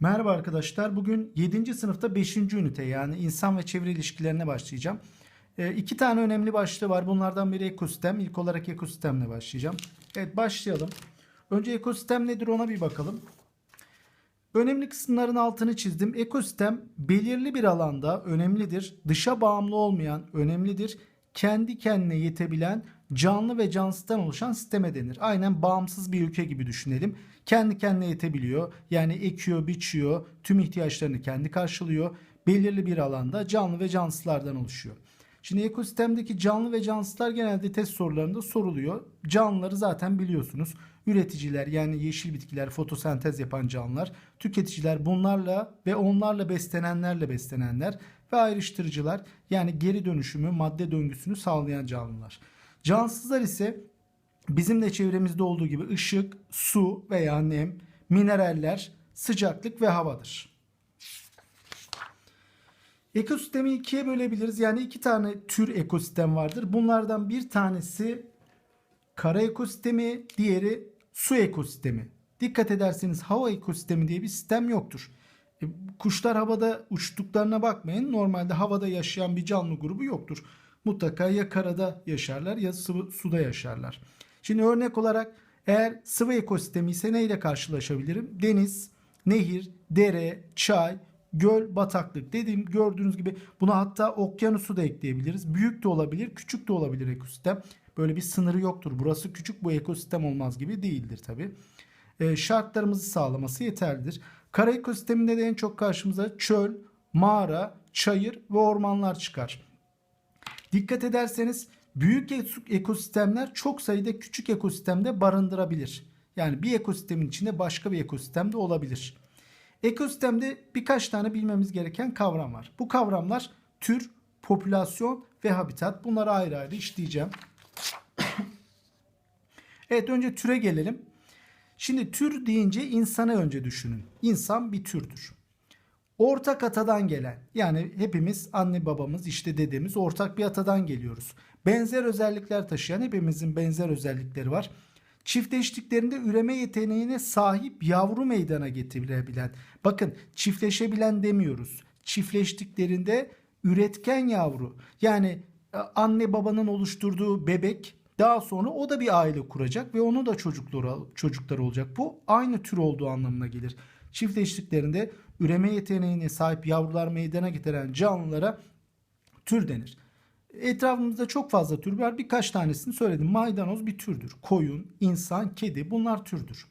Merhaba arkadaşlar. Bugün 7. sınıfta 5. ünite yani insan ve çevre ilişkilerine başlayacağım. E, iki tane önemli başlığı var. Bunlardan biri ekosistem. İlk olarak ekosistemle başlayacağım. Evet başlayalım. Önce ekosistem nedir ona bir bakalım. Önemli kısımların altını çizdim. Ekosistem belirli bir alanda önemlidir. Dışa bağımlı olmayan önemlidir. Kendi kendine yetebilen canlı ve cansızdan oluşan sisteme denir. Aynen bağımsız bir ülke gibi düşünelim. Kendi kendine yetebiliyor. Yani ekiyor, biçiyor, tüm ihtiyaçlarını kendi karşılıyor. Belirli bir alanda canlı ve cansızlardan oluşuyor. Şimdi ekosistemdeki canlı ve cansızlar genelde test sorularında soruluyor. Canlıları zaten biliyorsunuz. Üreticiler yani yeşil bitkiler, fotosentez yapan canlılar, tüketiciler bunlarla ve onlarla beslenenlerle beslenenler ve ayrıştırıcılar yani geri dönüşümü, madde döngüsünü sağlayan canlılar. Cansızlar ise bizim de çevremizde olduğu gibi ışık, su veya nem, mineraller, sıcaklık ve havadır. Ekosistemi ikiye bölebiliriz. Yani iki tane tür ekosistem vardır. Bunlardan bir tanesi kara ekosistemi, diğeri su ekosistemi. Dikkat ederseniz hava ekosistemi diye bir sistem yoktur. E, kuşlar havada uçtuklarına bakmayın. Normalde havada yaşayan bir canlı grubu yoktur. Mutlaka ya karada yaşarlar ya sıvı suda yaşarlar. Şimdi örnek olarak eğer sıvı ekosistemi ise neyle karşılaşabilirim? Deniz, nehir, dere, çay, göl, bataklık. Dediğim gördüğünüz gibi buna hatta okyanusu da ekleyebiliriz. Büyük de olabilir, küçük de olabilir ekosistem. Böyle bir sınırı yoktur. Burası küçük bu ekosistem olmaz gibi değildir tabi. E, şartlarımızı sağlaması yeterlidir. Kara ekosisteminde de en çok karşımıza çöl, mağara, çayır ve ormanlar çıkar. Dikkat ederseniz büyük ekosistemler çok sayıda küçük ekosistemde barındırabilir. Yani bir ekosistemin içinde başka bir ekosistem de olabilir. Ekosistemde birkaç tane bilmemiz gereken kavram var. Bu kavramlar tür, popülasyon ve habitat. Bunları ayrı ayrı işleyeceğim. evet önce türe gelelim. Şimdi tür deyince insanı önce düşünün. İnsan bir türdür. Ortak atadan gelen yani hepimiz anne babamız işte dedemiz ortak bir atadan geliyoruz. Benzer özellikler taşıyan hepimizin benzer özellikleri var. Çiftleştiklerinde üreme yeteneğine sahip yavru meydana getirebilen. Bakın çiftleşebilen demiyoruz. Çiftleştiklerinde üretken yavru. Yani e, anne babanın oluşturduğu bebek daha sonra o da bir aile kuracak ve onun da çocukları çocuklar olacak. Bu aynı tür olduğu anlamına gelir. Çiftleştiklerinde üreme yeteneğine sahip yavrular meydana getiren canlılara tür denir. Etrafımızda çok fazla tür var. Birkaç tanesini söyledim. Maydanoz bir türdür. Koyun, insan, kedi bunlar türdür.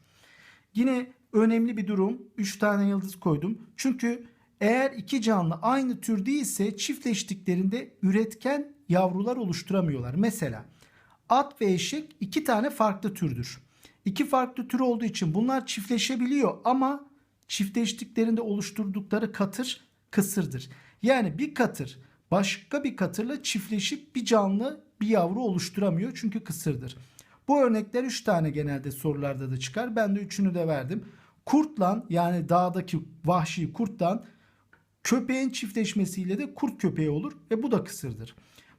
Yine önemli bir durum. 3 tane yıldız koydum. Çünkü eğer iki canlı aynı tür değilse çiftleştiklerinde üretken yavrular oluşturamıyorlar. Mesela at ve eşek iki tane farklı türdür. İki farklı tür olduğu için bunlar çiftleşebiliyor ama çiftleştiklerinde oluşturdukları katır kısırdır. Yani bir katır başka bir katırla çiftleşip bir canlı bir yavru oluşturamıyor çünkü kısırdır. Bu örnekler 3 tane genelde sorularda da çıkar. Ben de üçünü de verdim. Kurtlan yani dağdaki vahşi kurtlan köpeğin çiftleşmesiyle de kurt köpeği olur ve bu da kısırdır.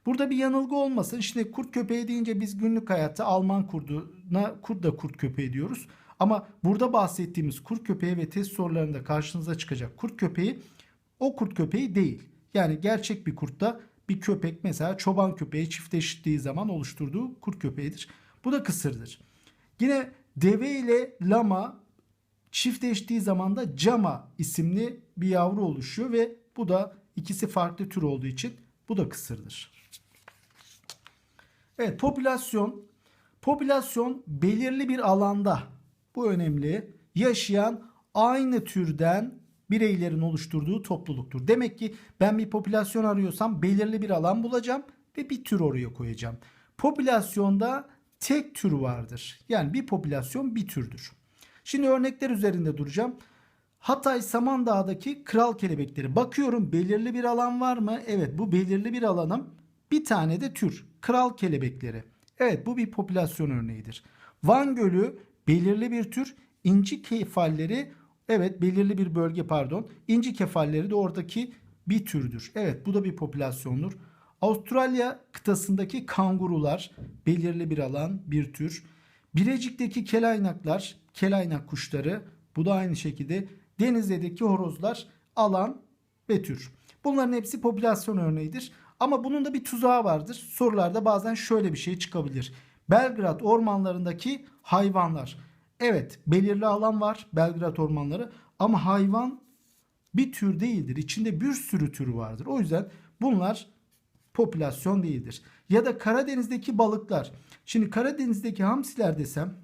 Burada bir yanılgı olmasın. Şimdi kurt köpeği deyince biz günlük hayatta Alman kurduna kurt da kurt köpeği diyoruz. Ama burada bahsettiğimiz kurt köpeği ve test sorularında karşınıza çıkacak kurt köpeği o kurt köpeği değil. Yani gerçek bir kurtta bir köpek mesela çoban köpeği çiftleştiği zaman oluşturduğu kurt köpeğidir. Bu da kısırdır. Yine deve ile lama çiftleştiği zaman da cama isimli bir yavru oluşuyor ve bu da ikisi farklı tür olduğu için bu da kısırdır. Evet popülasyon popülasyon belirli bir alanda bu önemli yaşayan aynı türden bireylerin oluşturduğu topluluktur. Demek ki ben bir popülasyon arıyorsam belirli bir alan bulacağım ve bir tür oraya koyacağım. Popülasyonda tek tür vardır. Yani bir popülasyon bir türdür. Şimdi örnekler üzerinde duracağım. Hatay Samandağ'daki kral kelebekleri. Bakıyorum belirli bir alan var mı? Evet bu belirli bir alanım. Bir tane de tür. Kral kelebekleri. Evet bu bir popülasyon örneğidir. Van Gölü belirli bir tür. İnci kefalleri evet belirli bir bölge pardon. İnci kefalleri de oradaki bir türdür. Evet bu da bir popülasyondur. Avustralya kıtasındaki kangurular belirli bir alan bir tür. Bilecik'teki kelaynaklar kelaynak kuşları bu da aynı şekilde Denizdeki horozlar alan ve tür. Bunların hepsi popülasyon örneğidir. Ama bunun da bir tuzağı vardır. Sorularda bazen şöyle bir şey çıkabilir. Belgrad ormanlarındaki hayvanlar. Evet belirli alan var Belgrad ormanları ama hayvan bir tür değildir. İçinde bir sürü tür vardır. O yüzden bunlar popülasyon değildir. Ya da Karadeniz'deki balıklar. Şimdi Karadeniz'deki hamsiler desem,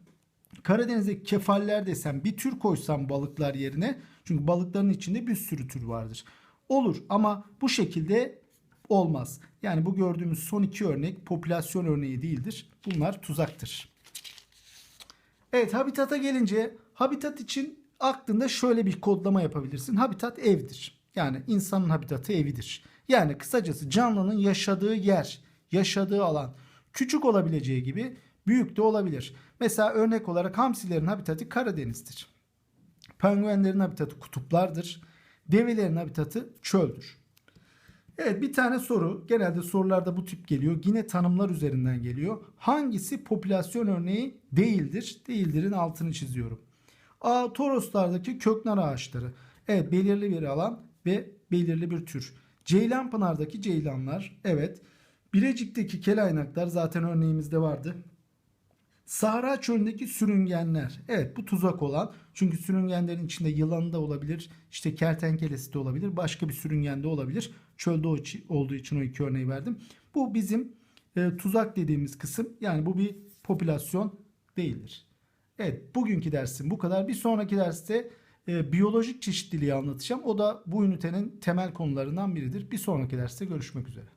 Karadeniz'deki kefaller desem bir tür koysam balıklar yerine çünkü balıkların içinde bir sürü tür vardır. Olur ama bu şekilde olmaz. Yani bu gördüğümüz son iki örnek popülasyon örneği değildir. Bunlar tuzaktır. Evet habitata gelince habitat için aklında şöyle bir kodlama yapabilirsin. Habitat evdir. Yani insanın habitatı evidir. Yani kısacası canlının yaşadığı yer, yaşadığı alan küçük olabileceği gibi büyük de olabilir. Mesela örnek olarak hamsilerin habitatı Karadeniz'dir. Penguenlerin habitatı kutuplardır. Develerin habitatı çöldür. Evet bir tane soru. Genelde sorularda bu tip geliyor. Yine tanımlar üzerinden geliyor. Hangisi popülasyon örneği değildir? Değildir'in altını çiziyorum. A. Toroslardaki köknar ağaçları. Evet belirli bir alan ve belirli bir tür. Ceylanpınar'daki ceylanlar. Evet. Bilecik'teki kelaynaklar zaten örneğimizde vardı. Sahra çölündeki sürüngenler. Evet bu tuzak olan. Çünkü sürüngenlerin içinde yılanı da olabilir. işte kertenkelesi de olabilir. Başka bir sürüngen de olabilir. Çölde olduğu için o iki örneği verdim. Bu bizim e, tuzak dediğimiz kısım. Yani bu bir popülasyon değildir. Evet bugünkü dersim bu kadar. Bir sonraki derste e, biyolojik çeşitliliği anlatacağım. O da bu ünitenin temel konularından biridir. Bir sonraki derste görüşmek üzere.